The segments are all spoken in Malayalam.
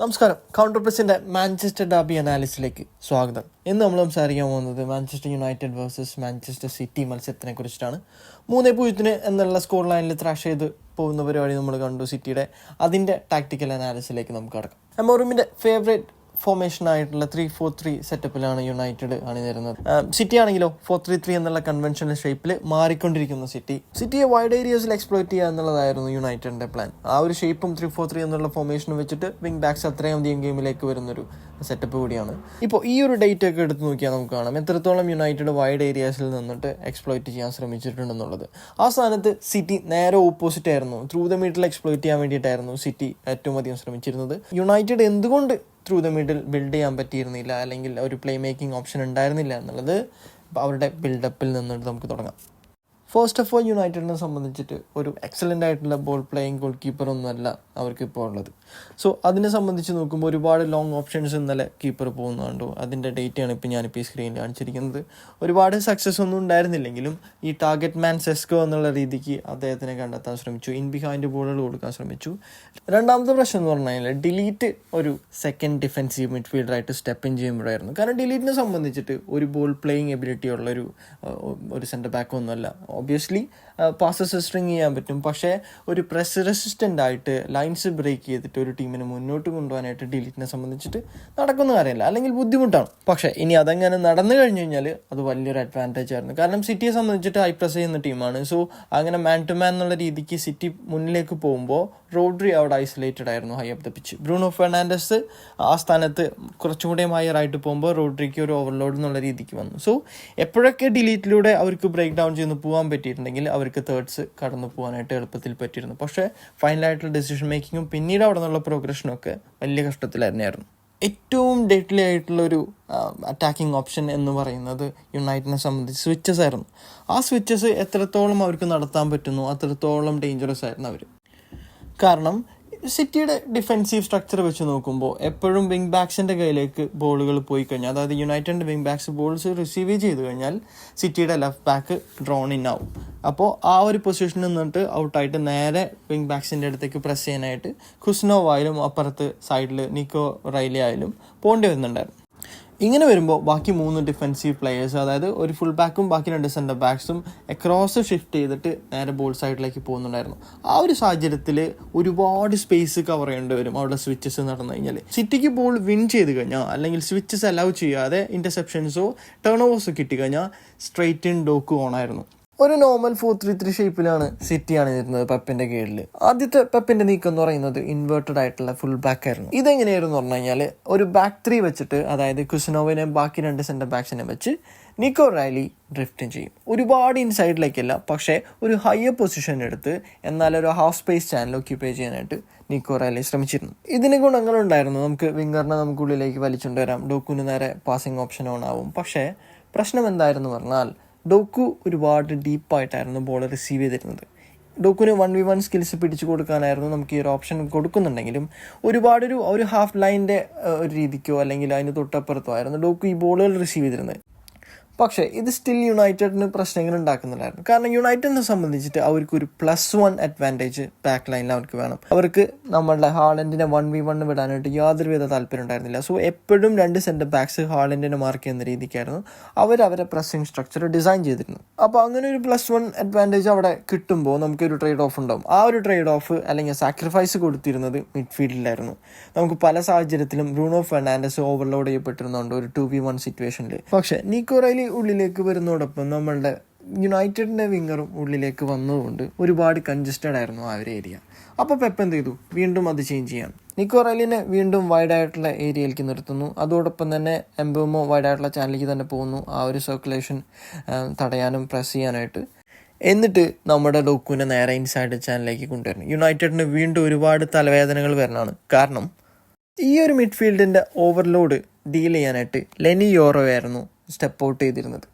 നമസ്കാരം. കൗണ്ടർ പ്രസിന്റെ മാഞ്ചസ്റ്റർ ഡാബി അനാലിസിലേക്ക് സ്വാഗതം. ഇന്ന് നമ്മൾ സംസാരിക്കാൻ പോകുന്നത് Manchester United versus Manchester City മത്സരത്തിനെ കുറിച്ചിട്ടാണ് മൂന്നേ പൂജ്യത്തിന് എന്നുള്ള സ്കോർ ലൈനിൽ ത്രാഷ് ചെയ്ത് പോകുന്ന പരിപാടി നമ്മൾ കണ്ടു സിറ്റിയുടെ അതിന്റെ ടാക്ടിക്കൽ അനാലിസിലേക്ക് നമുക്ക് കടക്കാം. എമോറിമിന്റെ ഫേവറേറ്റ് ഫോർമേഷൻ ആയിട്ടുള്ള ത്രീ ഫോർ ത്രീ സെറ്റപ്പിലാണ് യുണൈറ്റഡ് അണിനിരുന്നത്. സിറ്റി ആണെങ്കിലോ ഫോർ ത്രീ ത്രീ എന്നുള്ള കൺവെൻഷണൽ ഷേപ്പിൽ മാറിക്കൊണ്ടിരിക്കുന്ന സിറ്റി സിറ്റിയെ വൈഡ് ഏരിയസിൽ എക്സ്പ്ലോയിറ്റ് ചെയ്യുക എന്നുള്ളതായിരുന്നു യുണൈറ്റഡിന്റെ പ്ലാൻ ആ ഒരു ഷേപ്പും ത്രീ ഫോർ ത്രീ എന്നുള്ള ഫോർമേഷനും വെച്ചിട്ട് വിങ് ബാക്സ് അത്രയും അധികം ഗെയിമിലേക്ക് വരുന്നൊരു സെറ്റപ്പ് കൂടിയാണ്. ഇപ്പോൾ ഈ ഒരു ഡേറ്റ് ഒക്കെ എടുത്ത് നോക്കിയാൽ നമുക്ക് കാണാം. എത്രത്തോളം യുണൈറ്റഡ് വൈഡ് ഏരിയാസിൽ നിന്നിട്ട് എക്സ്പ്ലോയിറ്റ് ചെയ്യാൻ ശ്രമിച്ചിട്ടുണ്ടെന്നുള്ളത്. ആ സ്ഥാനത്ത് സിറ്റി നേരെ ഓപ്പോസിറ്റ് ആയിരുന്നു. ത്രൂ ദ മീഡിൽ എക്സ്പ്ലോയിറ്റ് ചെയ്യാൻ വേണ്ടിയിട്ടായിരുന്നു സിറ്റി ഏറ്റവും അധികം ശ്രമിച്ചിരുന്നത്. യുണൈറ്റഡ് എന്തുകൊണ്ട് ത്രൂ ദ മിഡിൽ ബിൽഡ് ചെയ്യാൻ പറ്റിയിരുന്നില്ല. അല്ലെങ്കിൽ ഒരു പ്ലേ മേക്കിംഗ് ഓപ്ഷൻ ഉണ്ടായിരുന്നില്ല എന്നുള്ളത് അവരുടെ ബിൽഡപ്പിൽ നിന്നിട്ട് നമുക്ക് തുടങ്ങാം. ഫസ്റ്റ് ഓഫ് ഓൾ യുണൈറ്റഡിനെ സംബന്ധിച്ചിട്ട് ഒരു എക്സലന്റ് ആയിട്ടുള്ള ബോൾ പ്ലേയിങ് ഗോൾ കീപ്പർ ഒന്നുമല്ല അവർക്ക് ഇപ്പോൾ ഉള്ളത്. സോ അതിനെ സംബന്ധിച്ച് നോക്കുമ്പോൾ ഒരുപാട് ലോങ് ഓപ്ഷൻസ് ഇന്നലെ കീപ്പർ പോകുന്നുണ്ടോ അതിന്റെ ഡേറ്റാണ് ഇപ്പോൾ ഞാനിപ്പോൾ ഈ സ്ക്രീനിൽ കാണിച്ചിരിക്കുന്നത്. ഒരുപാട് സക്സസ് ഒന്നും ഉണ്ടായിരുന്നില്ലെങ്കിലും ഈ ടാർഗറ്റ് മാൻ സെസ്കോ എന്നുള്ള രീതിക്ക് അദ്ദേഹത്തിനെ കണ്ടെത്താൻ ശ്രമിച്ചു. ഇൻ ബിഹൈൻഡ് ബോളുകൾ കൊടുക്കാൻ ശ്രമിച്ചു. രണ്ടാമത്തെ പ്രശ്നം എന്ന് പറഞ്ഞു കഴിഞ്ഞാൽ ഡിലീറ്റ് ഒരു സെക്കൻഡ് ഡിഫെൻസീവ് മിഡ്ഫീൽഡറായിട്ട് സ്റ്റെപ്പ് ഇൻ ചെയ്യുമ്പോഴായിരുന്നു. കാരണം ഡിലീറ്റിനെ സംബന്ധിച്ചിട്ട് ഒരു ബോൾ പ്ലേയിങ് എബിലിറ്റി ഉള്ള ഒരു ഒരു സെന്റർ ബാക്ക് ഒന്നുമല്ല. ഒബ്വിയസ്ലി പാസസ് സ്ട്രിങ് ചെയ്യാൻ പറ്റും. പക്ഷേ ഒരു പ്രസ് റെസിസ്റ്റന്റ് ആയിട്ട് ലൈൻസ് ബ്രേക്ക് ചെയ്തിട്ട് ഒരു ടീമിനെ മുന്നോട്ട് കൊണ്ടുപോകാനായിട്ട് ഡിലീറ്റിനെ സംബന്ധിച്ചിട്ട് നടക്കുന്ന കാര്യമില്ല. അല്ലെങ്കിൽ ബുദ്ധിമുട്ടാണ്. പക്ഷേ ഇനി അതങ്ങനെ നടന്നു കഴിഞ്ഞു കഴിഞ്ഞാൽ അത് വലിയൊരു അഡ്വാന്റേജ് ആയിരുന്നു. കാരണം സിറ്റിയെ സംബന്ധിച്ചിട്ട് ഹൈ പ്രസ് ചെയ്യുന്ന ടീമാണ് സോ അങ്ങനെ മാൻ ടു മാൻ എന്നുള്ള രീതിക്ക് സിറ്റി മുന്നിലേക്ക് പോകുമ്പോൾ റോഡ്രി അവിടെ ഐസൊലേറ്റഡ് ആയിരുന്നു high up the pitch Bruno Fernandes ആ സ്ഥാനത്ത് കുറച്ചും കൂടെ ഹയറായിട്ട് പോകുമ്പോൾ റോഡ്രിക്ക് ഒരു ഓവർലോഡ് എന്നുള്ള രീതിക്ക് വന്നു. സോ എപ്പോഴൊക്കെ ഡിലീറ്റിലൂടെ അവർക്ക് ബ്രേക്ക് ഡൗൺ ചെയ്യുന്നു പോകാൻ പറ്റിയിട്ടുണ്ടെങ്കിൽ അവർക്ക് തേർഡ്സ് കടന്നു പോകാനായിട്ട് എളുപ്പത്തിൽ പറ്റിയിരുന്നു. പക്ഷേ ഫൈനലായിട്ടുള്ള ഡെസിഷൻ മേക്കിങ്ങും പിന്നീട് അവിടെ നിന്നുള്ള പ്രോഗ്രഷനും ഒക്കെ വലിയ കഷ്ടത്തിൽ തന്നെയായിരുന്നു. ഏറ്റവും ഡെഡ്ലി ആയിട്ടുള്ളൊരു അറ്റാക്കിംഗ് ഓപ്ഷൻ എന്ന് പറയുന്നത് യുണൈറ്റിനെ സംബന്ധിച്ച് സ്വിച്ചസ് ആയിരുന്നു. ആ സ്വിച്ചസ് എത്രത്തോളം അവർക്ക് നടത്താൻ പറ്റുന്നു അത്രത്തോളം ഡേഞ്ചറസ് ആയിരുന്നു അവർ കാരണം സിറ്റിയുടെ ഡിഫെൻസീവ് സ്ട്രക്ചർ വെച്ച് നോക്കുമ്പോൾ എപ്പോഴും വിങ് ബാക്സിന്റെ കയ്യിലേക്ക് ബോളുകൾ പോയി കഴിഞ്ഞാൽ അതായത് യുണൈറ്റഡിന്റെ വിങ് ബാക്സ് ബോൾസ് റിസീവ് ചെയ്ത് കഴിഞ്ഞാൽ സിറ്റിയുടെ ലെഫ്റ്റ് ബാക്ക് ഡ്രോൺ ഇൻ ആവും. അപ്പോൾ ആ ഒരു പൊസിഷനിൽ നിന്നിട്ട് ഔട്ടായിട്ട് നേരെ വിങ് ബാക്സിന്റെ അടുത്തേക്ക് പ്രസ് ചെയ്യാനായിട്ട് ഖുസ്നോവ് ആയാലും അപ്പുറത്ത് സൈഡിൽ നിക്കോ റൈലി ആയാലും പോകേണ്ടി വരുന്നുണ്ടായിരുന്നു. ഇങ്ങനെ വരുമ്പോൾ ബാക്കി മൂന്ന് ഡിഫെൻസീവ് പ്ലെയേഴ്സ് അതായത് ഒരു ഫുൾ ബാക്കും ബാക്കി രണ്ട് സെന്റർ ബാക്സും അക്രോസ് ഷിഫ്റ്റ് ചെയ്തിട്ട് നേരെ ബോൾ സൈഡിലേക്ക് പോകുന്നുണ്ടായിരുന്നു. ആ ഒരു സാഹചര്യത്തിൽ ഒരുപാട് സ്പേസ് കവർ ചെയ്യേണ്ടി വരും അവിടെ സ്വിച്ചസ് നടന്നു കഴിഞ്ഞാൽ സിറ്റിക്ക് ബോൾ വിൻ ചെയ്ത് കഴിഞ്ഞാൽ അല്ലെങ്കിൽ സ്വിച്ചസ് അലൗ ചെയ്യാതെ ഇന്റർസെപ്ഷൻസോ ടേൺ ഓവേഴ്സോ കിട്ടിക്കഴിഞ്ഞാൽ സ്ട്രെയിറ്റ് ഇൻ ഡോക്ക് ഓണായിരുന്നു ഒരു നോർമൽ ഫോർ ത്രീ ത്രീ ഷേപ്പിലാണ് സിറ്റിയാണ് ഇരുന്നത് പെപ്പിന്റെ കീഴിൽ ആദ്യത്തെ പപ്പിന്റെ നീക്കം എന്ന് പറയുന്നത് ഇൻവേർട്ടഡ് ആയിട്ടുള്ള ഫുൾ ബാക്ക് ആയിരുന്നു. ഇതെങ്ങനെയായിരുന്നു പറഞ്ഞു കഴിഞ്ഞാൽ ഒരു ബാക്ക് ത്രീ വെച്ചിട്ട് അതായത് കുസിനോവിനെ ബാക്കി രണ്ട് സെന്റർ ബാക്സിനെ വെച്ച് നിക്കോ റാലി ഡ്രിഫ്റ്റും ചെയ്യും. ഒരുപാട് ഇൻസൈഡിലേക്കല്ല പക്ഷേ ഒരു ഹയർ പൊസിഷൻ എടുത്ത് എന്നാൽ ഒരു ഹാഫ് സ്പേസ് ചാനൽ ഓക്യുപ്പൈ ചെയ്യാനായിട്ട് നിക്കോ റാലി ശ്രമിച്ചിരുന്നു. ഇതിന് ഗുണങ്ങളുണ്ടായിരുന്നു നമുക്ക് വിംഗറിനെ നമുക്ക് ഉള്ളിലേക്ക് വലിച്ചുകൊണ്ടുവരാം ഡോക്കുന് നേരെ പാസിംഗ് ഓപ്ഷൻ ഓൺ ആവും. പക്ഷേ പ്രശ്നം എന്തായിരുന്നു പറഞ്ഞാൽ ഡോക്കു ഒരുപാട് ഡീപ്പായിട്ടായിരുന്നു ബോൾ റിസീവ് ചെയ്തിരുന്നത്. ഡോക്കുന് വൺ വി വൺ സ്കിൽസ് പിടിച്ചു കൊടുക്കാനായിരുന്നു നമുക്ക് ഈ ഒരു ഓപ്ഷൻ കൊടുക്കുന്നുണ്ടെങ്കിലും ഒരുപാടൊരു ഒരു ഹാഫ് ലൈന്റെ ഒരു രീതിക്കോ അല്ലെങ്കിൽ അതിന് തൊട്ടപ്പുറത്തോ ആയിരുന്നു ഡോക്കു ഈ ബോളുകൾ റിസീവ് ചെയ്തിരുന്നത്. പക്ഷേ ഇത് സ്റ്റിൽ യുണൈറ്റഡിന് പ്രശ്നങ്ങൾ ഉണ്ടാക്കുന്നുണ്ടായിരുന്നു. കാരണം യുണൈറ്റഡിനെ സംബന്ധിച്ചിട്ട് അവർക്ക് ഒരു പ്ലസ് വൺ അഡ്വാന്റേജ് ബാക്ക് ലൈനിൽ അവർക്ക് വേണം. അവർക്ക് നമ്മളുടെ ഹാളൻഡിനെ വൺ വി വൺ വിടാനായിട്ട് യാതൊരുവിധ താല്പര്യം ഉണ്ടായിരുന്നില്ല. സോ എപ്പോഴും രണ്ട് സെന്റർ ബാക്സ് ഹാളൻഡിനെ മാർക്ക് ചെയ്യുന്ന രീതിക്കായിരുന്നു അവർ അവരെ പ്രസ്സിംഗ് സ്ട്രക്ചർ ഡിസൈൻ ചെയ്തിരുന്നു അപ്പോൾ അങ്ങനെ ഒരു പ്ലസ് വൺ അഡ്വാന്റേജ് അവിടെ കിട്ടുമ്പോൾ നമുക്കൊരു ട്രേഡ് ഓഫ് ഉണ്ടാവും. ആ ഒരു ട്രേഡ് ഓഫ് അല്ലെങ്കിൽ സാക്രിഫൈസ് കൊടുത്തിരുന്നത് മിഡ്ഫീൽഡിലായിരുന്നു നമുക്ക് പല സാഹചര്യത്തിലും ബ്രൂണോ ഫെർണാൻഡസ് ഓവർലോഡ് ചെയ്യപ്പെട്ടിരുന്നുണ്ട് ഒരു ടു വി വൺ സിറ്റുവേഷനിൽ പക്ഷേ റൈലി ഉള്ളിലേക്ക് വരുന്നതോടൊപ്പം നമ്മളുടെ യുണൈറ്റഡിന്റെ വിങ്ങറും ഉള്ളിലേക്ക് വന്നതുകൊണ്ട് ഒരുപാട് കൺജസ്റ്റഡ് ആയിരുന്നു ആ ഒരു ഏരിയ അപ്പോൾ പെപ്പ് എന്ത് ചെയ്തു? വീണ്ടും അത് ചേഞ്ച് ചെയ്യാം നിക്കോ റൈലിനെ വീണ്ടും വൈഡ് ആയിട്ടുള്ള ഏരിയയിലേക്ക് നിർത്തുന്നു. അതോടൊപ്പം തന്നെ എംബോമോ വൈഡ് ആയിട്ടുള്ള ചാനലിലേക്ക് തന്നെ പോകുന്നു. ആ ഒരു സർക്കുലേഷൻ തടയാനും പ്രസ് ചെയ്യാനായിട്ട്. എന്നിട്ട് നമ്മുടെ ഡോക്കുവിനെ നേരെ ഇൻസൈഡ് ചാനലിലേക്ക് കൊണ്ടുവരുന്നു. യുണൈറ്റഡിന് വീണ്ടും ഒരുപാട് തലവേദനകൾ വരണമാണ് കാരണം ഈ ഒരു മിഡ്ഫീൽഡിന്റെ ഓവർലോഡ് ഡീൽ ചെയ്യാനായിട്ട് ലെനി യോറോ ആയിരുന്നു സ്റ്റെപ്പ് ഔട്ട് ചെയ്തിരുന്നത്.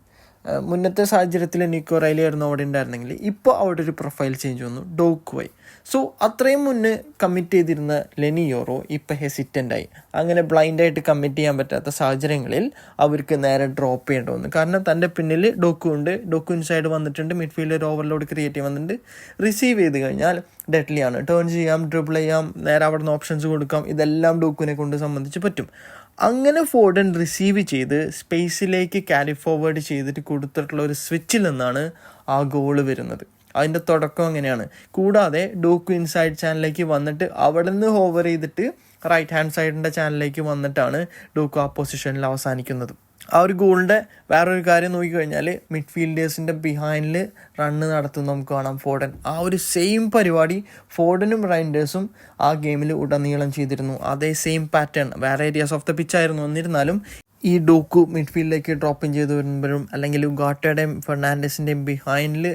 മുന്നത്തെ സാഹചര്യത്തിൽ നിക്കോ റൈലി ആയിരുന്നു അവിടെ ഉണ്ടായിരുന്നെങ്കിൽ ഇപ്പോൾ അവിടെ ഒരു പ്രൊഫൈൽ ചേഞ്ച് വന്നു ഡോക്കുവായി സോ അത്രയും മുന്നേ കമ്മിറ്റ് ചെയ്തിരുന്ന ലെനിയോറോ യോറോ ഇപ്പം ഹെസിറ്റന്റായി അങ്ങനെ ബ്ലൈൻഡായിട്ട് കമ്മിറ്റ് ചെയ്യാൻ പറ്റാത്ത സാഹചര്യങ്ങളിൽ അവർക്ക് നേരെ ഡ്രോപ്പ് ചെയ്യേണ്ടി വന്നു. കാരണം തന്റെ പിന്നിൽ ഡോക്കു ഉണ്ട് ഡോക്കു ഇൻസൈഡ് വന്നിട്ടുണ്ട് മിഡ്ഫീൽഡ് ഒരു ഓവർലോഡ് ക്രിയേറ്റ് ചെയ്യാൻ വന്നിട്ടുണ്ട്. റിസീവ് ചെയ്ത് കഴിഞ്ഞാൽ ഡെഡ്ലിയാണ് ടേൺ ചെയ്യാം ഡ്രിബിൾ ചെയ്യാം നേരെ അവിടെ നിന്ന് ഓപ്ഷൻസ് കൊടുക്കാം ഇതെല്ലാം ഡോക്കുവിനെ കൊണ്ട് സംബന്ധിച്ച് പറ്റും. അങ്ങനെ ഫോർഡൻ റിസീവ് ചെയ്ത് സ്പേസിലേക്ക് ക്യാരി ഫോർവേഡ് ചെയ്തിട്ട് കൊടുത്തിട്ടുള്ള ഒരു സ്വിച്ചിൽ നിന്നാണ് ആ ഗോൾ വരുന്നത്. അതിന്റെ തുടക്കം അങ്ങനെയാണ്. കൂടാതെ ഡോക്കു ഇൻസൈഡ് ചാനലിലേക്ക് വന്നിട്ട് അവിടെ നിന്ന് ഹോവർ ചെയ്തിട്ട് റൈറ്റ് ഹാൻഡ് സൈഡിന്റെ ചാനലിലേക്ക് വന്നിട്ടാണ് ഡോക്കു ആ പൊസിഷനിൽ അവസാനിക്കുന്നത്. ആ ഒരു ഗോളിന്റെ വേറൊരു കാര്യം നോക്കിക്കഴിഞ്ഞാൽ മിഡ്ഫീൽഡേഴ്സിന്റെ ബിഹൈൻഡിൽ റണ്ണ് നടത്തുന്ന നമുക്ക് കാണാം ഫോർഡൻ. ആ ഒരു സെയിം പരിപാടി ഫോർഡനും റൈൻഡേഴ്സും ആ ഗെയിമിൽ ഉടനീളം ചെയ്തിരുന്നു. അതേ സെയിം പാറ്റേൺ വേറെ ഏരിയാസ് ഓഫ് ദ പിച്ച് ആയിരുന്നു. എന്നിരുന്നാലും ഈ ഡോക്കു മിഡ്ഫീൽഡിലേക്ക് ഡ്രോപ്പ് ഇൻ ചെയ്ത് വരുമ്പോഴും അല്ലെങ്കിൽ ഉഗാട്ടയുടെയും ഫെർണാൻഡസിന്റെയും ബിഹൈൻഡിൽ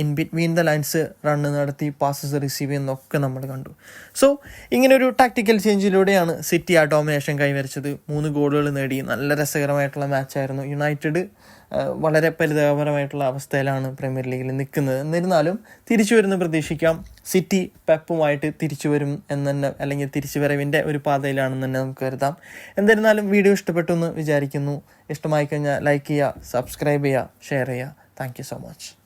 in between the lines run നടത്തി പാസസ് റിസീവ് ചെയ്യുന്നൊക്കെ നമ്മൾ കണ്ടു. സോ ഇങ്ങനെ ഒരു ടാക്ടിക്കൽ ചേഞ്ചിലൂടെയാണ് സിറ്റി ആ ഡോമിനേഷൻ കൈവരിച്ചത്. മൂന്ന് ഗോളുകൾ നേടി. നല്ല രസകരമായിട്ടുള്ള മാച്ചായിരുന്നു യുണൈറ്റഡ് വളരെ പരിതാപകരമായിട്ടുള്ള അവസ്ഥയിലാണ് പ്രീമിയർ ലീഗിൽ നിൽക്കുന്നത്. എന്നിരുന്നാലും തിരിച്ചു വരുന്ന പ്രതീക്ഷിക്കാം. സിറ്റി പെപ്പുമായിട്ട് തിരിച്ചു വരും എന്ന് തന്നെ അല്ലെങ്കിൽ തിരിച്ചു വരവിന്റെ ഒരു പാതയിലാണെന്ന് തന്നെ നമുക്ക് കരുതാം. എന്നിരുന്നാലും വീഡിയോ ഇഷ്ടപ്പെട്ടു എന്ന് വിചാരിക്കുന്നു. ഇഷ്ടമായി കഴിഞ്ഞാൽ ലൈക്ക് ചെയ്യുക സബ്സ്ക്രൈബ് ചെയ്യുക ഷെയർ ചെയ്യുക. Thank so much